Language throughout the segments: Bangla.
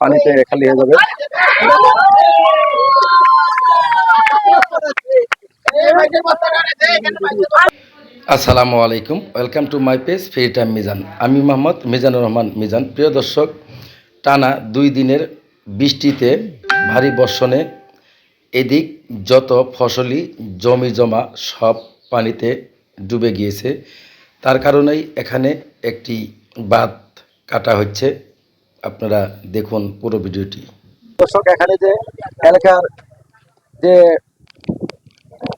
পানিতে খালি হয়ে যাবে। আসসালামু আলাইকুম। Welcome to my page free time Mizan আমি মোহাম্মদ মিজানুর রহমান মিজান। প্রিয় দর্শক, টানা দুই দিনের বৃষ্টিতে ভারী বর্ষণে এদিক যত ফসলি জমি জমা সব পানিতে ডুবে গিয়েছে। তার কারণেই এখানে একটি বাঁধ কাটা হচ্ছে। আপনারা দেখুন পুরো ভিডিওটি। দর্শক এখানে যে এলাকার যে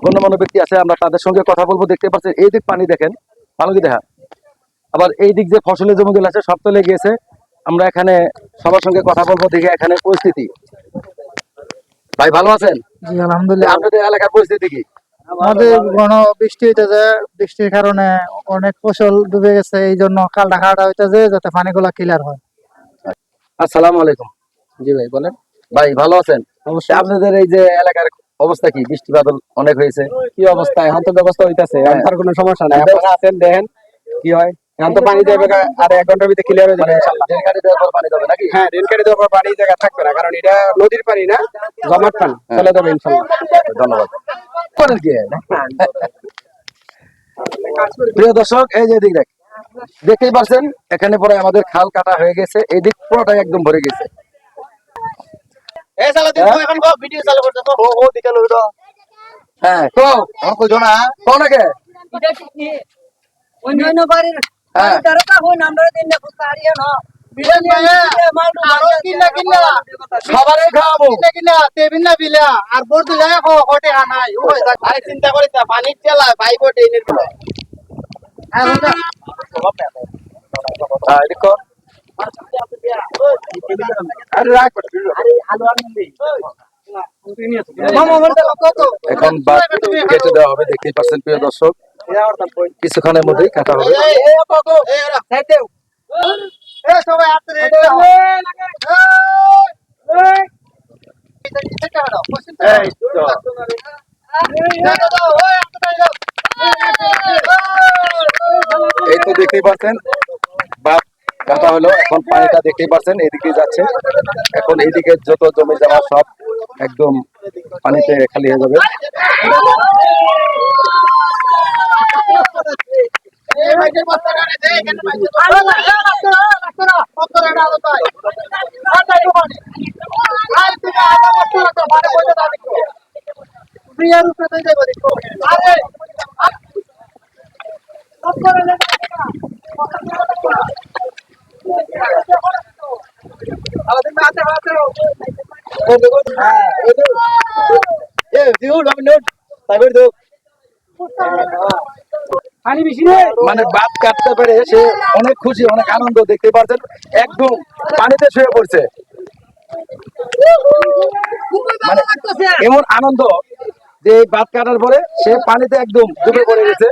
গণ্যমান্য ব্যক্তি আছে আমরা তাদের সঙ্গে কথা বলব দেখতে পাচ্ছেন এই দিক পানি দেখেন ভালো দেখা? আবার এই দিক যে ফসলের জমিগুলো আছে সব তলে গিয়েছে আমরা এখানে সবার সঙ্গে কথা বলব দেখে এখানে পরিস্থিতি। ভাই ভালো আছেন? আলহামদুলিল্লাহ। আপনাদের এলাকার পরিস্থিতি কি? আমাদের ঘন বৃষ্টি হইতেছে বৃষ্টির কারণে অনেক ফসল ডুবে গেছে এই জন্য কাল খাটা হইতেছে যাতে পানিগুলা ক্লিয়ার হয়। আসসালামু আলাইকুম। জি ভাই বলেন। ভাই ভালো আছেন? অবশ্যই আপনাদের এই যে এলাকার অবস্থা কি? বৃষ্টি বাদল অনেক হয়েছে। কি অবস্থা? এখন তো ব্যবস্থা হইতাছে। হ্যাঁ। এখন কোনো সমস্যা নাই। আপনারা আছেন দেখেন। কি হয়? এখন তো পানি দেবে আর এক ঘণ্টার ভিতরে ক্লিয়ার হয়ে যাবে মানে ইনশাআল্লাহ ড্রেন কাটি দেওয়ার পর পানি যাবে নাকি? হ্যাঁ রেল কেটে দেওয়ার পর পানি জায়গা থাকবে না কারণ এটা নদীর পানি না জমাট পানি। চলে যাবে ইনশাআল্লাহ ধন্যবাদ। করেন কি? প্রিয় দর্শক এই যে দিক দেখ। দেখতেই পারছেন এখানে পরে আমাদের খাল কাটা হয়ে গেছে এই দিক পুরোটাই একদম ভরে গেছে। হ্যাঁ? তো অন্যান্য বাড়ির না। খাওয়াবো কিনা তেবিন বিলা। আর বোর দিলে হটে আরে চিন্তা করিস পানির চালা বাইক কত এখন বাদ কেটে দেওয়া হবে, দেখতেই পাচ্ছেন প্রিয় দর্শক। কিছুক্ষণের মধ্যেই কাটা হবে। সবাই হাতে রেডি এই তো। এই তো দেখতেই পাচ্ছেন বাদ কাটা হলো এখন পানিটা দেখতেই পাচ্ছেন এদিকে যাচ্ছে এখন এইদিকে যত জমি জমা সব একদম পানিতে খালি হয়ে যাবে মানে বাদ কাটতে পেরে সে অনেক খুশি, অনেক আনন্দ, দেখতে পাচ্ছেন একদম পানিতে শুয়ে পড়ছে। মানে এমন আনন্দ যে বাদ কাটার পরে সে পানিতে একদম ডুবে পড়ে গেছে।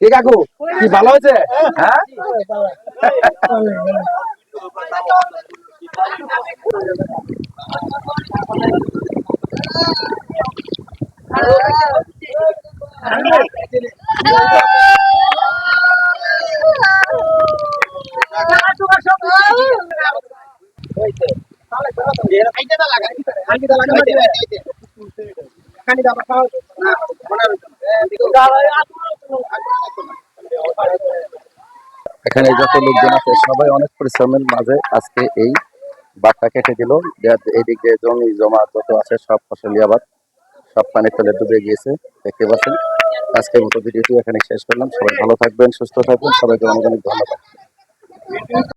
ঠিক কাকু কি ভালো হয়েছে? হ্যাঁ। এখানে যত লোকজন আছে, সবাই অনেক পরিশ্রমের মাঝে আজকে এই বাটটা কেটে দিল। এদিকে জমি, জমা যত আছে সব ফসলি আবার সব পানি তলে ডুবে গিয়েছে, দেখতে পাচ্ছেন। আজকের মতো ভিডিওটি এখানে শেষ করলাম। সবাই ভালো থাকবেন, সুস্থ থাকবেন, সবাইকে অনেক অনেক ধন্যবাদ।